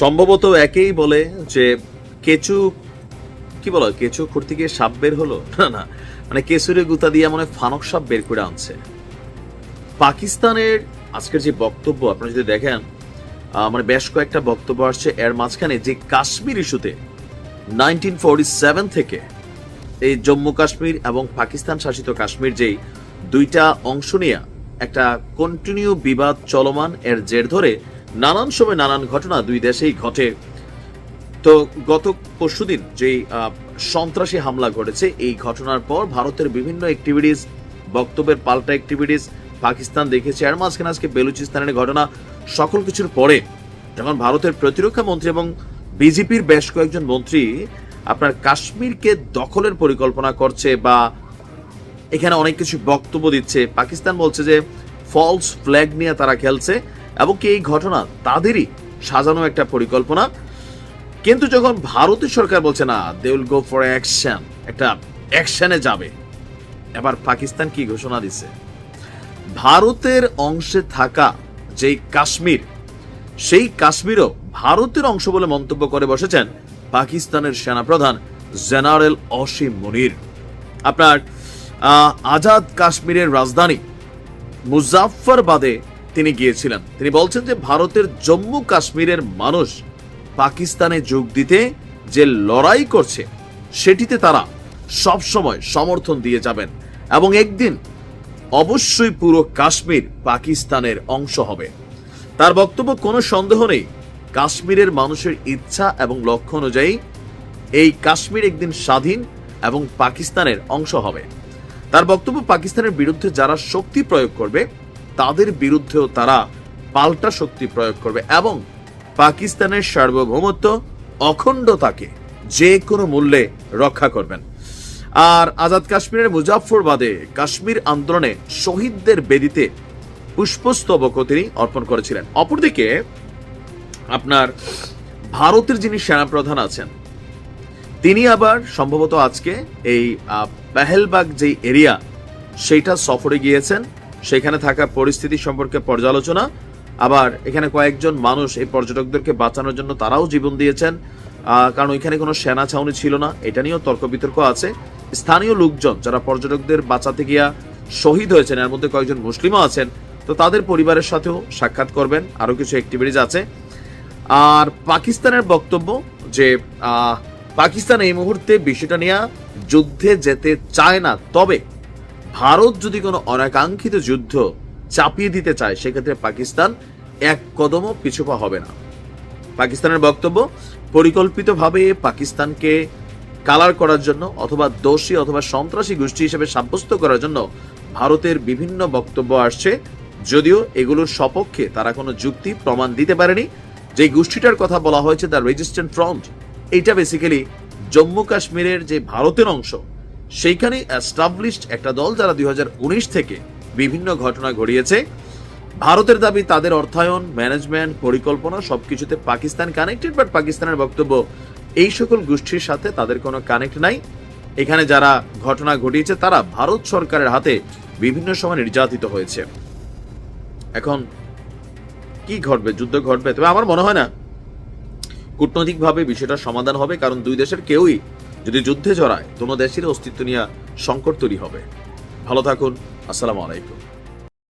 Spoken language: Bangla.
সম্ভবত একেই বলে যে কেচু, কি বলো, কেচু খুঁড়তে গিয়ে সাপ বের হলো? না না। মানে কেসুরে গুতা দিয়ে মনে ফানক সাপ বের করে আনছে। পাকিস্তানের আজকের যে বক্তব্য, আপনারা যদি দেখেন মানে বেশ কয়েকটা বক্তব্য আসছে। এর মাঝখানে যে কাশ্মীর ইস্যুতে নাইনটিন থেকে এই জম্মু কাশ্মীর এবং পাকিস্তান শাসিত কাশ্মীর যেই দুইটা অংশ নিয়ে একটা কন্টিনিউ বিবাদ চলমান, এর জের ধরে নানান সময় নানান ঘটনা দুই দেশেই ঘটে। তো গত পরশুদিন আহ, সন্ত্রাসী হামলা ঘটেছে এই ঘটনার পর ভারতের বিভিন্ন অ্যাক্টিভিটিস বক্তব্যের পাল্টা অ্যাক্টিভিটিস পাকিস্তান দেখেছে আর মাঝখানে আজকে বেলুচিস্তানের ঘটনা সকল কিছুর পরে যখন ভারতের প্রতিরক্ষা মন্ত্রী এবং বিজেপির বেশ কয়েকজন মন্ত্রী আপনার কাশ্মীরকে দখলের পরিকল্পনা করছে বা এখানে অনেক কিছু বক্তব্য দিচ্ছে পাকিস্তান বলছে যে ফলস ফ্ল্যাগ নিয়ে তারা খেলছে এবং কি এই ঘটনা তাদেরই সাজানো একটা পরিকল্পনা। কিন্তু যখন ভারতের সরকার বলছে, না they will go for action একটা অ্যাকশনে যাবে। এবার পাকিস্তান কি ঘোষণা দিছে? ভারতের অংশে থাকা যেই কাশ্মীর, সেই কাশ্মীরও ভারতের অংশ বলে মন্তব্য করে বসেছেন পাকিস্তানের সেনাপ্রধান জেনারেল অসীম মনির। আপনার আজাদ কাশ্মীরের রাজধানী মুজাফফরবাদে তিনি গিয়েছিলেন। তিনি বলছেন যে ভারতের জম্মু কাশ্মীরের মানুষ পাকিস্তানে যোগ দিতে যে লড়াই করছে, সেটিতে তারা সবসময় সমর্থন দিয়ে যাবেন এবং একদিন অবশ্যই পুরো কাশ্মীর পাকিস্তানের অংশ হবে। তার বক্তব্য, কোনো সন্দেহ নেই। কাশ্মীরের মানুষের ইচ্ছা এবং লক্ষ্য অনুযায়ী এই কাশ্মীর একদিন স্বাধীন এবং পাকিস্তানের অংশ হবে। তার বক্তব্য, পাকিস্তানের বিরুদ্ধে যারা শক্তি প্রয়োগ করবে তাদের বিরুদ্ধেও তারা পাল্টা শক্তি প্রয়োগ করবে এবং পাকিস্তানের সার্বভৌমত্ব অখণ্ডতাকে যে কোনো মূল্যে রক্ষা করবেন। আর আজাদ কাশ্মীরের মুজাফরবাদে কাশ্মীর আন্দোলনে শহীদদের বেদিতে পুষ্পস্তবক তিনি অর্পণ করেছিলেন। অপরদিকে আপনার ভারতের যিনি সেনাপ্রধান আছেন, তিনি আবার সম্ভবত আজকে এই পেহেলবাগ যে এরিয়া, সেইটা সফরে গিয়েছেন। সেখানে থাকা পরিস্থিতি সম্পর্কে পর্যালোচনা। আবার এখানে কয়েকজন মানুষ এই পর্যটকদেরকে বাঁচানোর জন্য তারাও জীবন দিয়েছেন। কারণ ওইখানে কোনো সেনা ছাউনি ছিল না। এটা নিয়েও তর্ক বিতর্ক আছে। স্থানীয় লোকজন যারা পর্যটকদের বাঁচাতে গিয়া শহীদ হয়েছেন, এর মধ্যে কয়েকজন মুসলিমও আছেন, তো তাদের পরিবারের সাথেও সাক্ষাৎ করবেন। আরও কিছু অ্যাক্টিভিটিজ আছে। আর পাকিস্তানের বক্তব্য যে পাকিস্তান এই মুহূর্তে বিষয়টা নিয়ে যুদ্ধে যেতে চায় না। তবে ভারত যদি কোনো অনাকাঙ্ক্ষিত যুদ্ধ চাপিয়ে দিতে চায়, সেক্ষেত্রে পাকিস্তান এক কদমও পিছুপা হবে না। পাকিস্তানের বক্তব্য, পরিকল্পিতভাবে পাকিস্তানকে কালার করার জন্য অথবা দোষী অথবা সন্ত্রাসী গোষ্ঠী হিসেবে সাব্যস্ত করার জন্য ভারতের বিভিন্ন বক্তব্য আসছে। যদিও এগুলোর সপক্ষে তারা কোনো যুক্তি, প্রমাণ দিতে পারেনি। যে গোষ্ঠীটার কথা বলা হয়েছে দ্য রেজিস্ট্যান্ট ফ্রন্ট এইটা বেসিক্যালি জম্মু কাশ্মীরের যে ভারতের অংশ সেইখানে অ্যাস্টাবলিশড একটা দল যারা দু হাজার উনিশ থেকে বিভিন্ন ঘটনা ঘটিয়েছে। ভারতের দাবি, তাদের অর্থায়ন ম্যানেজমেন্ট পরিকল্পনা সবকিছুতে পাকিস্তান কানেক্টেড বাট পাকিস্তানের বক্তব্য, এই সকল গোষ্ঠীর সাথে তাদের কোনো কানেক্ট নাই। এখানে যারা ঘটনা ঘটিয়েছে, তারা ভারত সরকারের হাতে বিভিন্ন সময় নির্যাতিত হয়েছে। এখন কি ঘটবে? যুদ্ধ ঘটবে? তবে আমার মনে হয় না, কূটনৈতিকভাবে বিষয়টা সমাধান হবে, কারণ দুই দেশের কেউই যদি যুদ্ধে জড়ায় কোনো দেশের অস্তিত্ব নিয়ে সংকট তৈরি হবে। ভালো থাকুন আসসালামু আলাইকুম।